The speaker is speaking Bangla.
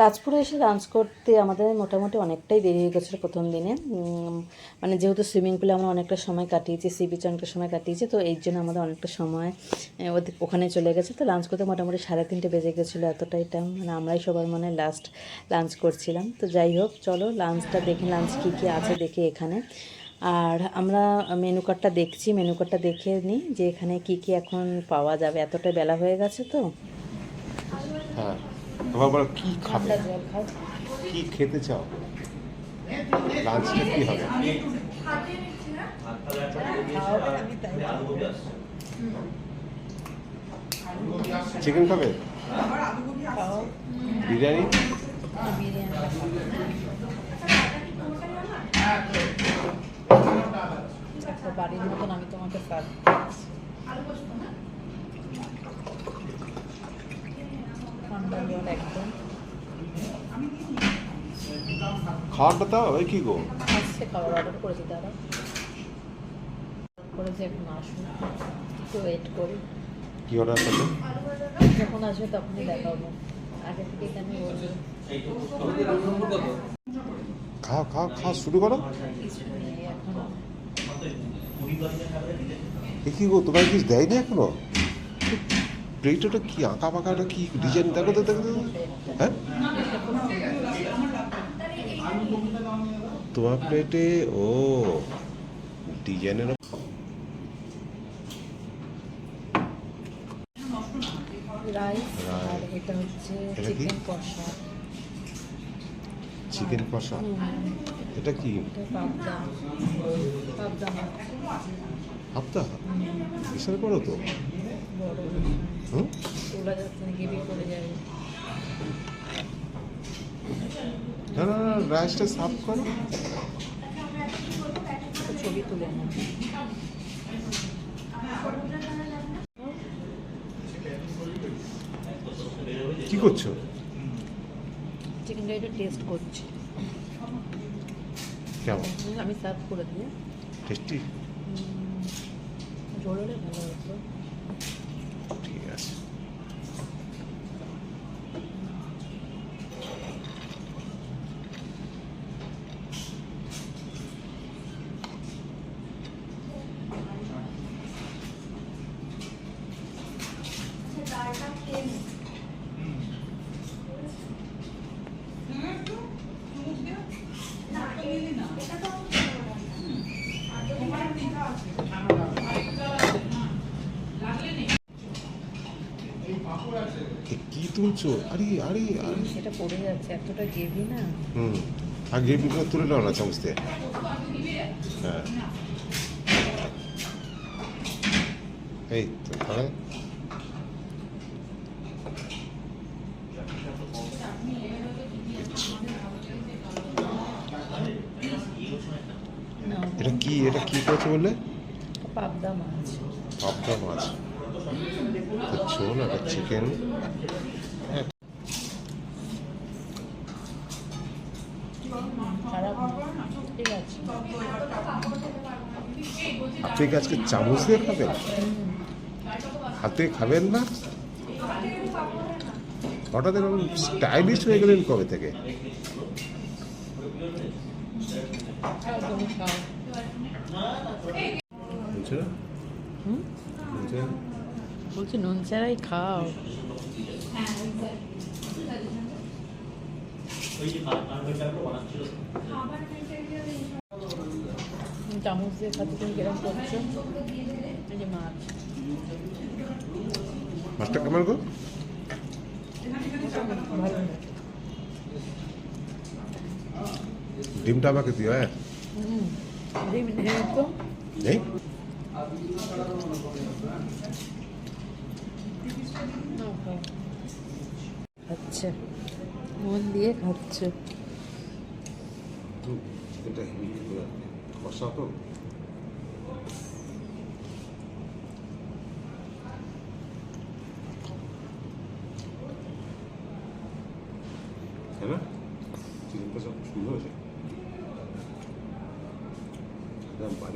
তাজপুরে এসে লাঞ্চ করতে আমাদের মোটামুটি অনেকটাই দেরি হয়ে গেছিল প্রথম দিনে। মানে যেহেতু সুইমিং পুলে আমরা অনেকটা সময় কাটিয়েছি সি বিচে অনেকটা সময় কাটিয়েছি, তো এই জন্য আমাদের অনেকটা সময় ওখানে চলে গেছে। তো লাঞ্চ করতে মোটামুটি সাড়ে তিনটে বেজে গেছিল এতটাই টাইম মানে আমরাই সবার মানে লাস্ট লাঞ্চ করছিলাম। তো যাই হোক, চলো লাঞ্চটা দেখে লাঞ্চ কী কী আছে দেখি এখানে। আর আমরা মেনু কার্ডটা দেখছি মেনু কার্ডটা দেখে নিই যে এখানে কি কি এখন পাওয়া যাবে। এতটা বেলা হয়ে গেছে তো। হ্যাঁ। তোমার বলো কি খাবে? কি খেতে চাও? লাঞ্চটা কি হবে? চিকেন খাবে? বিরিয়ানি বাড়ির মতন আমি তোমাকে সার্ভ খাওয়ারটা দাও ওই কি গো? আসছে খাবার অর্ডার করেছি দাদা করেছি এখন আসুন একটু ওয়েট করি। কি অর্ডার করবে যখন আসবে তখনই দেখাবো। আগে থেকে এখানে বলব খাও খাও খাও শুরু করো। এ কি গো তোমার কিছু দেয়নি এখনও? প্লেটটা কি আঁকা পাকাটা কি ডিজাইন দেখো তো দেখো হ্যাঁ? তোমার প্লেটে ও ডিজাইনের রাইস আর এটা হচ্ছে চিকেন কষা। চিকেন কষা? এটা কি? এটা পাবদা। পাবদা হাপ্তা বিশাল করো তো। তোলা যাচ্ছে না গেবি করে যাবে। না না না রাইসটা সাফ করো। ছবি তুলে কি করছ? চিকেনটা একটু টেস্ট করছি। কেমন? আমি সার্ভ করে দিই টেস্টি হলে ভালো হতো। ঠিক আছে। কি তুলছো? আরে আরে আরে। সেটা পড়ে যাচ্ছে এতটা গেভি না। হুম আর গ্রেভিটা তুলে নাও না চামচ দিয়ে। হ্যাঁ। এই তো এটা কি এটা কি করেছে বললে? পাবদা মাছ। পাবদা মাছ। ঝোল আর চিকেন আপনি কি আজকে চামচ দিয়ে খাবেন? হাতে খাবেন না? হঠাৎ এরকম স্টাইলিশ হয়ে গেলেন কবে থেকে? বলছি নুন ছাড়াই খাও। চামচ দিয়ে খাতে তুমি কিরম করছ? এই যে মাছ। মাছটা কেমন গো? ডিমটা আমাকে দিও হ্যাঁ? খাচ্ছে। মন দিয়ে খাচ্ছে। এটা কষা তো। তাই না চিকেনটা সব সুন্দর হয়েছে? Tampa,